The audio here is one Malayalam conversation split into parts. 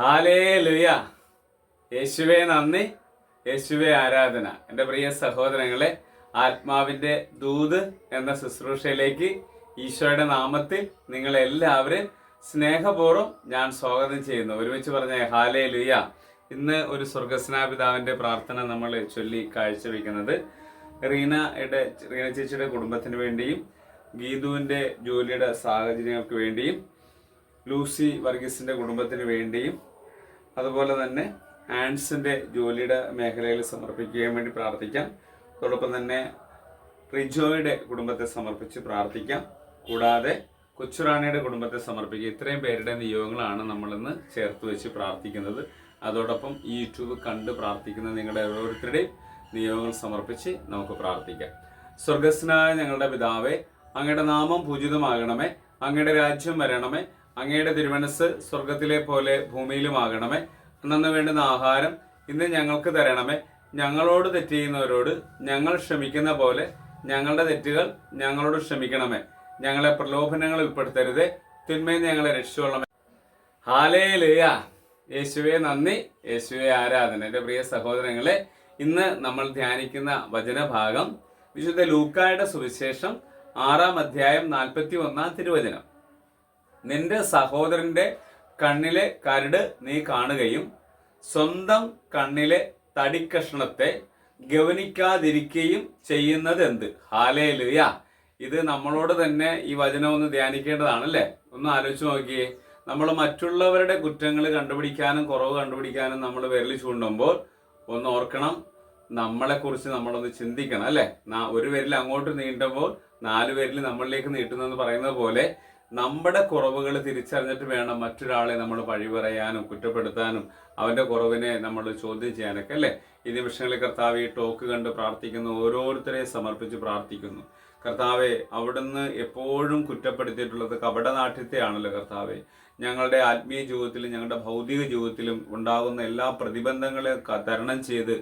ഹാലേ യേശുവെ നന്ദി. യേശുവെ ആരാധന. എന്റെ പ്രിയ സഹോദരങ്ങളെ ആത്മാവിന്റെ ദൂത് എന്ന ശുശ്രൂഷയിലേക്ക് ഈശോയുടെ നാമത്തിൽ നിങ്ങളെല്ലാവരും സ്നേഹപൂർവം ഞാൻ സ്വാഗതം ചെയ്യുന്നു. ഒരുമിച്ച് പറഞ്ഞ ഹാലേ ലുയ ഇന്ന് ഒരു സ്വർഗസ്നാപിതാവിന്റെ പ്രാർത്ഥന നമ്മൾ ചൊല്ലി കാഴ്ചവെക്കുന്നത് റീനയുടെ റീന ചേച്ചിയുടെ കുടുംബത്തിന് വേണ്ടിയും ഗീതുവിന്റെ ജോലിയുടെ സാഹചര്യങ്ങൾക്ക് വേണ്ടിയും ലൂസി വർഗീസിന്റെ കുടുംബത്തിന് വേണ്ടിയും അതുപോലെ തന്നെ ആൻസിന്റെ ജോലിയുടെ മേഖലയിൽ സമർപ്പിക്കാൻ വേണ്ടി പ്രാർത്ഥിക്കാം. അതോടൊപ്പം തന്നെ റിജോയുടെ കുടുംബത്തെ സമർപ്പിച്ച് പ്രാർത്ഥിക്കാം. കൂടാതെ കൊച്ചുറാണിയുടെ കുടുംബത്തെ സമർപ്പിക്കുക. ഇത്രയും പേരുടെ നിയോഗങ്ങളാണ് നമ്മളിന്ന് ചേർത്ത് വെച്ച് പ്രാർത്ഥിക്കുന്നത്. അതോടൊപ്പം ഈ യൂട്യൂബ് കണ്ട് പ്രാർത്ഥിക്കുന്ന നിങ്ങളുടെ ഓരോരുത്തരുടെയും നിയോഗങ്ങൾ സമർപ്പിച്ച് നമുക്ക് പ്രാർത്ഥിക്കാം. സ്വർഗസ്നായ ഞങ്ങളുടെ പിതാവേ അങ്ങയുടെ നാമം പൂജിതമാകണമേ അങ്ങയുടെ രാജ്യം വരണമേ അങ്ങയുടെ തിരുമനസ് സ്വർഗത്തിലെ പോലെ ഭൂമിയിലുമാകണമേ. അന്നു വേണ്ടുന്ന ആഹാരം ഇന്ന് ഞങ്ങൾക്ക് തരണമേ. ഞങ്ങളോട് തെറ്റ് ഞങ്ങൾ ക്ഷമിക്കുന്ന പോലെ ഞങ്ങളുടെ തെറ്റുകൾ ഞങ്ങളോട് ക്ഷമിക്കണമേ. ഞങ്ങളെ പ്രലോഭനങ്ങൾ ഉൾപ്പെടുത്തരുതേ. തിന്മയിൽ ഞങ്ങളെ രക്ഷിച്ചുകൊള്ളണമേ ഹാലേ ലേയ യേശുവെ നന്ദി. യേശുവെ ആരാധന. എന്റെ പ്രിയ സഹോദരങ്ങളെ ഇന്ന് നമ്മൾ ധ്യാനിക്കുന്ന വചനഭാഗം വിശുദ്ധ ലൂക്കായുടെ സുവിശേഷം ആറാം അധ്യായം നാൽപ്പത്തി ഒന്നാം തിരുവചനം. നിന്റെ സഹോദരന്റെ കണ്ണിലെ കരട് നീ കാണുകയും സ്വന്തം കണ്ണിലെ തടിക്കഷ്ണത്തെ ഗവനിക്കാതിരിക്കുകയും ചെയ്യുന്നത് എന്ത് ഹാലേലുയ ഇത് നമ്മളോട് തന്നെ ഈ വചനം ഒന്ന് ധ്യാനിക്കേണ്ടതാണല്ലേ? ഒന്ന് ആലോചിച്ച് നോക്കിയേ. നമ്മൾ മറ്റുള്ളവരുടെ കുറ്റങ്ങൾ കണ്ടുപിടിക്കാനും കുറവ് കണ്ടുപിടിക്കാനും നമ്മൾ വിരലി ചൂണ്ടുമ്പോൾ ഒന്ന് ഓർക്കണം നമ്മളെ കുറിച്ച് നമ്മളൊന്ന് ചിന്തിക്കണം അല്ലെ? ഒരു വിരൽ അങ്ങോട്ട് നീട്ടുമ്പോൾ നാല് വിരൽ നമ്മളിലേക്ക് നീട്ടുന്നെന്ന് പറയുന്നത് പോലെ നമ്മുടെ കുറവുകൾ തിരിച്ചറിഞ്ഞിട്ട് വേണം മറ്റൊരാളെ നമ്മൾ പഴി പറയാനും കുറ്റപ്പെടുത്താനും അവന്റെ കുറവിനെ നമ്മൾ ചോദ്യം ചെയ്യാനൊക്കെ അല്ലേ? ഈ നിമിഷങ്ങളിൽ കർത്താവ് ഈ ടോക്ക് കണ്ട് പ്രാർത്ഥിക്കുന്നു ഓരോരുത്തരെയും സമർപ്പിച്ച് പ്രാർത്ഥിക്കുന്നു. കർത്താവെ അവിടുന്ന് എപ്പോഴും കുറ്റപ്പെടുത്തിയിട്ടുള്ളത് കപടനാട്യത്തെയാണല്ലോ കർത്താവെ. ഞങ്ങളുടെ ആത്മീയ ജീവിതത്തിലും ഞങ്ങളുടെ ഭൗതിക ജീവിതത്തിലും ഉണ്ടാകുന്ന എല്ലാ പ്രതിബന്ധങ്ങളെ തരണം ചെയ്ത്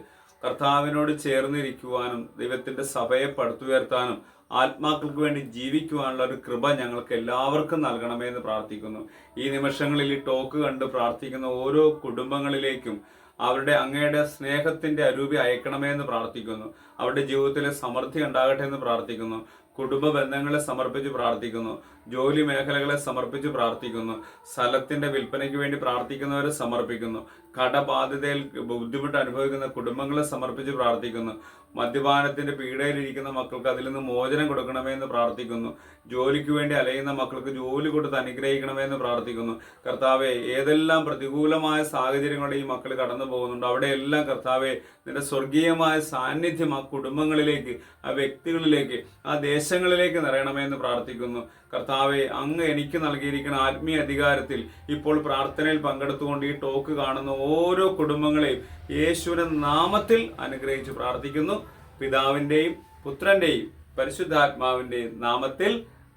കർത്താവിനോട് ചേർന്നിരിക്കുവാനും ദൈവത്തിന്റെ സഭയെ പടുത്തുയർത്താനും ആത്മാക്കൾക്ക് വേണ്ടി ജീവിക്കുവാനുള്ള ഒരു കൃപ ഞങ്ങൾക്ക് എല്ലാവർക്കും നൽകണമേ എന്ന് പ്രാർത്ഥിക്കുന്നു. ഈ നിമിഷങ്ങളിൽ ഈ ടോക്ക് കണ്ട് പ്രാർത്ഥിക്കുന്ന ഓരോ കുടുംബങ്ങളിലേക്കും അവരുടെ അങ്ങയുടെ സ്നേഹത്തിന്റെ അരൂപി അയക്കണമേ എന്ന് പ്രാർത്ഥിക്കുന്നു. അവരുടെ ജീവിതത്തിൽ സമൃദ്ധി ഉണ്ടാകട്ടെ എന്ന് പ്രാർത്ഥിക്കുന്നു. കുടുംബ ബന്ധങ്ങളെ സമർപ്പിച്ച് പ്രാർത്ഥിക്കുന്നു. ജോലി മേഖലകളെ സമർപ്പിച്ച് പ്രാർത്ഥിക്കുന്നു. സ്ഥലത്തിന്റെ വിൽപ്പനയ്ക്ക് വേണ്ടി പ്രാർത്ഥിക്കുന്നവരെ സമർപ്പിക്കുന്നു. കടബാധ്യതയിൽ ബുദ്ധിമുട്ട് അനുഭവിക്കുന്ന കുടുംബങ്ങളെ സമർപ്പിച്ച് പ്രാർത്ഥിക്കുന്നു. മദ്യപാനത്തിന്റെ പീഡയിലിരിക്കുന്ന മക്കൾക്ക് അതിൽ നിന്ന് മോചനം കൊടുക്കണമേ എന്ന് പ്രാർത്ഥിക്കുന്നു. ജോലിക്ക് വേണ്ടി അലയുന്ന മക്കൾക്ക് ജോലി കൊടുത്ത് അനുഗ്രഹിക്കണമേ എന്ന് പ്രാർത്ഥിക്കുന്നു. കർത്താവെ ഏതെല്ലാം പ്രതികൂലമായ സാഹചര്യങ്ങളുടെ ഈ മക്കൾ കടന്നു പോകുന്നുണ്ട്. അവിടെയെല്ലാം കർത്താവെ നിന്റെ സ്വർഗീയമായ സാന്നിധ്യം ആ കുടുംബങ്ങളിലേക്ക് ആ വ്യക്തികളിലേക്ക് ആ ദേശങ്ങളിലേക്ക് നിറയണമേ എന്ന് പ്രാർത്ഥിക്കുന്നു. കർത്താവെ അങ്ങ് എനിക്ക് നൽകിയിരിക്കുന്ന ആത്മീയ അധികാരത്തിൽ ഇപ്പോൾ പ്രാർത്ഥനയിൽ പങ്കെടുത്തുകൊണ്ട് ഈ ടോക്ക് കാണുന്ന ഓരോ കുടുംബങ്ങളെയും യേശുവിന്റെ നാമത്തിൽ അനുഗ്രഹിച്ച് പ്രാർത്ഥിക്കുന്നു. പിതാവിന്റെയും പുത്രന്റെയും പരിശുദ്ധാത്മാവിന്റെയും നാമത്തിൽ.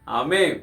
അമേൻ